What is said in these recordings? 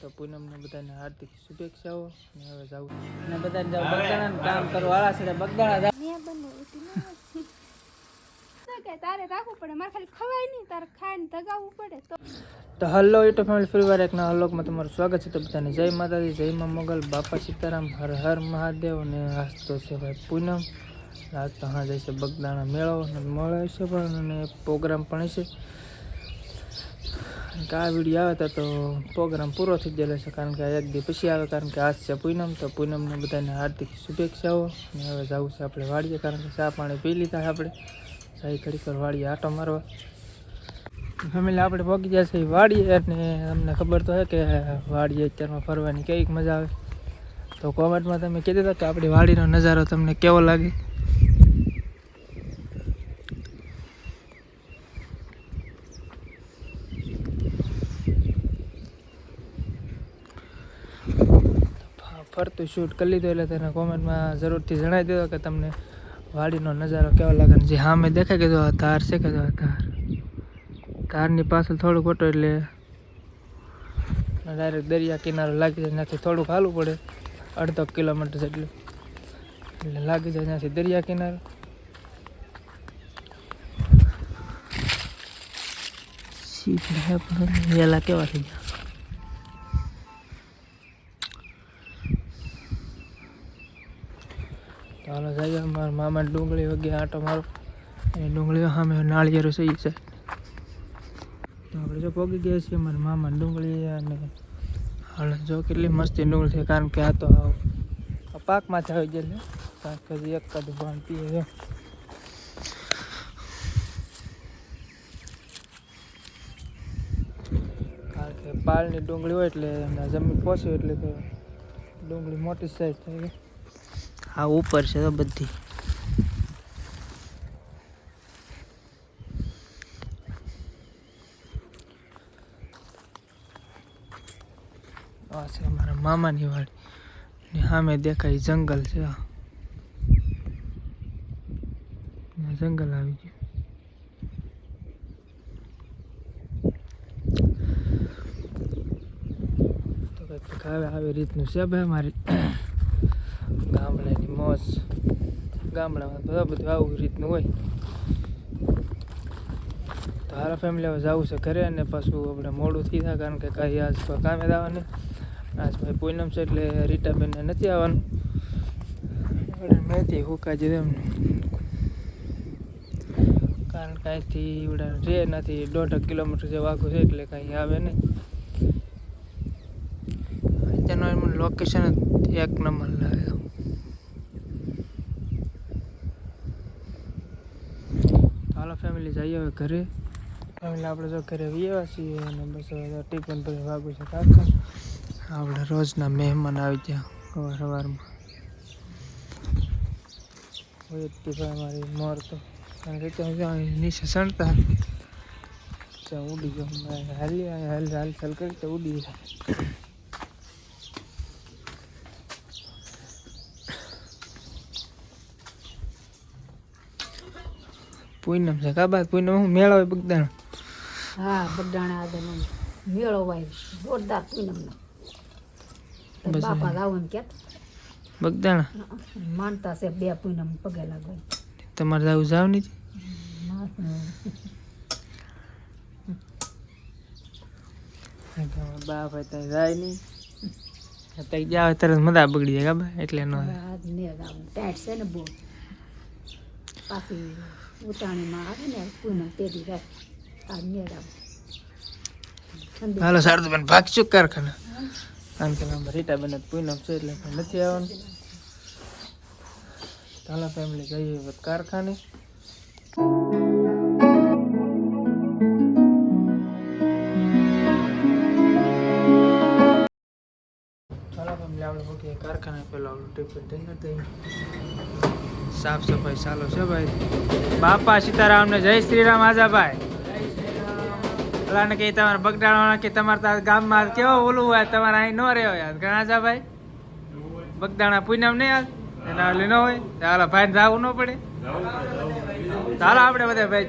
તો પૂનમને બધાને હાર્દિક શુભેચ્છાઓ. અને હવે જાઉં. અને બધાને જાઉં બગદાણા કામ કરવા છે બગદાણા જાવ મેં બનાવ્યું હતું. ને તારે રાખવું પડે મારે ખાલી ખવાય નહીં તારે ખાઈને દગાવવું પડે તો. હલો યુટ્યુબ ફેમિલી ફરીવાર એકના તમારું સ્વાગત છે. તો બધાને જય માતાજી જય મા મોગલ બાપા સીતારામ હર હર મહાદેવ અને આજ તો છે ભાઈ પૂનમ. આજ તો હા જશે બગદાણા મેળો મળે છે પણ અને પ્રોગ્રામ પણ છે કારણ કે આ વીડિયો આવે તો પ્રોગ્રામ પૂરો થઈ ગયેલો છે. કારણ કે એક દી પછી આવે, કારણ કે આજ છે પૂનમ. તો પૂનમને બધાને હાર્દિક શુભેચ્છાઓ. અને હવે જવું છે આપણે વાડીએ, કારણ કે ચા પાણી પી લીધા આપણે. સાહી વાર વાડીએ આટો મારવા. ફેમિલી આપણે પહોંચી ગયા છીએ વાડીએ અને તમને ખબર તો છે કે વાડીએ અત્યારમાં ફરવાની કેવીક મજા આવે. તો કોમેન્ટમાં તમે કહી હતા કે આપણી વાડીનો નજારો તમને કેવો લાગે? ફરતું શૂટ કરી લીધું એટલે તેને કોમેન્ટમાં જરૂરથી જણાવી દેજો કે તમને વાડીનો નજારો કેવો લાગે અને જે સામે દેખાય કે જો આ ધાર છે કે જો ધાર? ધારની પાછળ થોડુંક ઓટો એટલે ડાયરેક્ટ દરિયા કિનારો લાગી જાય, ત્યાંથી થોડુંક હાલવું પડે, અડધો કિલોમીટર જેટલું. એટલે લાગી જાય ત્યાંથી દરિયા કિનારો. સીધા કેવા થઈ ગયા? હાલો જઈએ મારા મામા ડુંગળી વગેરે આટો મારો. એ ડુંગળીઓ સામે નાળિયેરો સહી છે. તો આપણે જો પોગી ગયા છીએ મારા મામા ડુંગળી અને હાલ જો કેટલી મસ્તી ડુંગળી છે, કારણ કે આ તો પાકમાં જ આવી ગયેલી. કારણ કે એક કદ પીએ છે. કારણ કે પાળની ડુંગળી હોય એટલે એમના જમીન પોસી એટલે ડુંગળી મોટી સાઈઝ થાય છે. આ ઉપર છે તો બધી. આ છે અમારા મામાની વાડી. ને સામે દેખાય જંગલ છે. જંગલ આવી ગયું. તો આવી રીતનું છે ભાઈ મારી ગામડાની મોજ ગામડામાં બધા બધું આવું રીતનું હોય. તો હારા ફેમિલી હવે જવું છે ઘરે અને પાછું આપણે મોડું થઈ થાય કારણ કે કાંઈ આજ કામે જવાનું આજ ભાઈ પૂનમ છે એટલે રીટાબેનને નથી આવવાનું. મેથી હુકાઈ જઈએ એમને કારણ કે અહીંથી રે નથી, દોઢ કિલોમીટર જે વાઘું છે એટલે કાંઈ આવે નહીં. તેનું લોકેશન એક નંબર લાગે હાલો ફેમિલી જઈએ હવે ઘરે ફેમિલી આપણે જો ઘરે આવ્યા છીએ અને બસ હવે ટિફિન પછી વાગું છે કાકા આપણે રોજના મહેમાન આવી ગયા સવાર સવારમાં હોય મારી મોર તો કારણ કે નીચે સણતા ઉડી ગયો હાલી હાલ હાલ ચાલ કરી તો ઉડી જાય પૂનમ છે. કાબા પૂનમ હું મેળો હોય બગદાણ હા બગડાણા આગળ મેળો હોય જોરદાર પૂનમનો. બાપા લાવો એમ કે બગદાણા માનતા છે બે પૂનમ પગે લાગવા. તમારે જાવ જાવ નહીં બા ભાઈ ત્યાં જાય નહીં. ત્યાં જાવ તરત મજા બગડી જાય કાબા એટલે ન ટાઈટ છે ને બહુ. પાછી ઉટાણીમાં આવે ને પૂનમ તેડી રાખ. આ આમ ઠંડી હાલો સારું બેન ભાગશું કારખાના? કારણ કે આમ રીટા બેન પૂનમ છે એટલે નથી આવવાનું. હાલો ફેમિલી જઈએ હોય કારખાને. ચાલો ફેમિલી આપણે કારખાને પેલો આપણું ટિફિન થઈ થઈ સાફ સફાઈ ચાલો છે ભાઈ. બાપા સીતારામ ને જય શ્રી રામ આજા ભાઈ ઓલાને કે તમારે બગડાણા કે તમારે ત્યાં ગામમાં કેવો ઓલું હોય, તમારે અહીં ન રહ્યો યાર ઘણા જા ભાઈ બગદાણા પૂનમ નહીં યાર એના ઓલી ન હોય? હાલો ભાઈ જવું ન પડે. ચાલો આપણે બધા ભાઈ.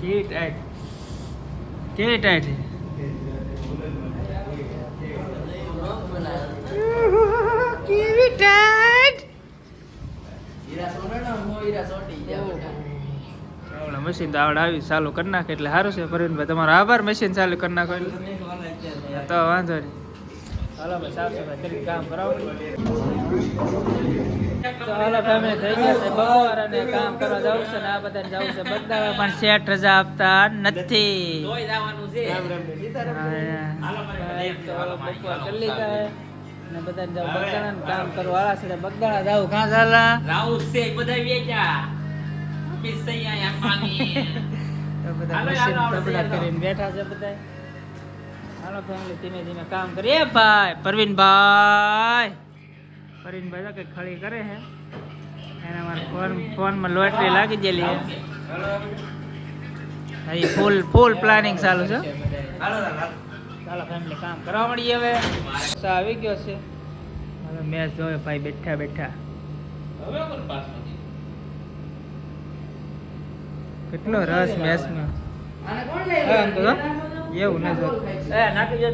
કેવી ટાઈટ? કેવી ટાઈટ કેવી ટાઈટ? મશીન તો આવડે આવી ચાલુ કરી નાખે એટલે સારું છે. પરવીનભાઈ તમારો આભાર મશીન ચાલુ કરી નાખો એટલે. તો વાંધો નહીં. હાલો ભાઈ સાફ સફાઈ કરી કામ કરાવો. તો હાલો ફેમિલી થઈ ગયા છે. બપોર અને કામ કરવા જવું છે ને આ બધાને જવું છે. બગદાણા પણ શેઠ રજા આપતા નથી. બપોર કરી લીધા ને બધાને જાવ બગદાણા કામ કરવા વાળા છે બગદાણા જાવ કાં ચાલા રાઉત છે બધા વેચા બિસૈયા પાણી તો બધા મશીન હાલો, હાલો, તબલા કરીને બેઠા છે બધા હાલો ફેમિલી ધીમે ધીમે કામ કરીએ. ભાઈ પરવીનભાઈ. પરવીનભાઈ બધા કંઈક ખળી કરે છે એને મારા ફોન ફોનમાં લોટરી લાગી ગયેલી છે હજી ફૂલ ફૂલ પ્લાનિંગ ચાલુ છે ચાલો ફેમિલી કામ કરવા મળીએ હવે. સા આવી ગયો છે. હવે મેચ જોવે ભાઈ બેઠા બેઠા. કેટલો રસ મેચમાં. એવું ન જો એ નાખી જો.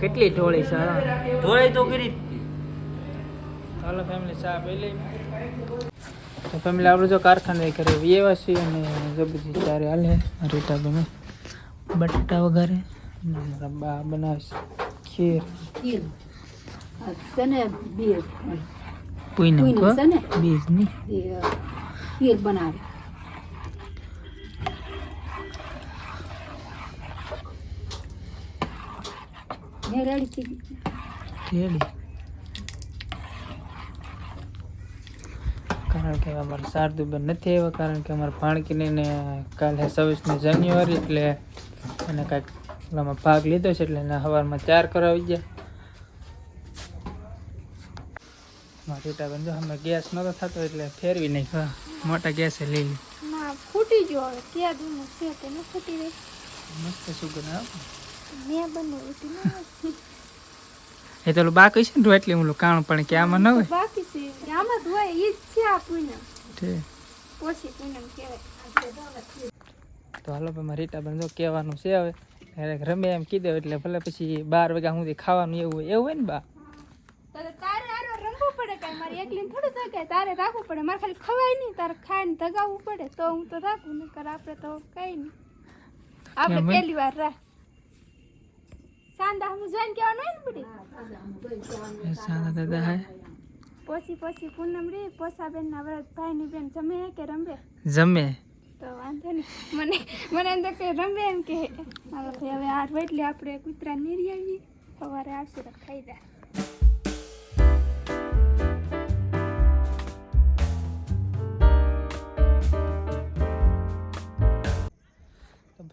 કેટલી ઢોળી છે હા. ઢોળાઈ તો કરી ચાલો ફેમિલી ચા પી લઈ તો ફેમિલી આપણે જો કારખાને કરે એવા છીએ અને જો બધી ચારે હાલે રીટા ગમે. બટાટા વગેરે બા બનાવે ખીર. ખીર. બનાવે. ને રેડી થઈ ગઈ રેડી કારણ કે અમારે શારદુબેન નથી આવ્યા કારણ કે અમારે ભાણકીને કાલે છવ્વીસમી જાન્યુઆરી એટલે એને કાંઈક ઓલામાં ભાગ લીધો છે એટલે એના સવારમાં ચાર કરાવી ગયા. મારા રીટાબેન જો અમે ગેસ નતો થતો એટલે ફેરવી નાખ્યો મોટા ગેસે લઈ લીધો ફૂટી ગયો હવે. ક્યાં દૂર છે કે ન ફૂટી રહી મસ્ત સુગંધ આવે. મેં બનાવી હતી એ તો બાકી છે ને એટલે હું કાણું પણ કે આમાં ન હોય. બાકી છે. આમાં હોય ઈ જ છે આ પૂનમ. ઓછી પૂનમ કહેવાય. તો હાલો ભાઈ રીટા બંધો કહેવાનું છે હવે. ક્યારેક રમે એમ કીધું એટલે ભલે પછી બાર વાગ્યા સુધી ખાવાનું એવું હોય એવું હોય ને બા? તારે રાખવું પડે. મારે ખાલી ખવાય નહીં. તારે ખાઈને ધગાવવું પડે. તો હું તો રાખું. નકર આપણે તો કઈ નહીં. આપણે પહેલી વાર રાખ. સાંદા હું જોઈને કહેવાનું હોય ને એ સારા દાદા હે પોસી પોસી પૂનમ રે પોસાબેન ના વ્રત ભાઈની બેન જમે કે રમે? જમે. તો વાંધો નહીં. મને મને એમ તો કે રમે એમ કે. હવે આઠ એટલે આપણે કૂતરા નીરી આવીએ. સવારે આવશે તો ખાઈ જાય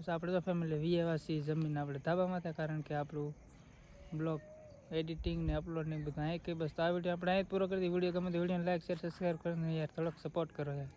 તો આપણે તો ફેમિલી વીએવાસી જમીન આપણે ધાબામાં હતા કારણ કે આપણું બ્લોગ એડિટિંગ ને અપલોડ ને બધું અહીં કંઈ બસ તો આ વીડિયો આપણે અહીં પૂરો કરી દઈએ. વીડિયો ગમે તો વિડીયોને લાઈક શેર સબસ્ક્રાઈબ કરીને યાર થોડોક સપોર્ટ કરો યાર.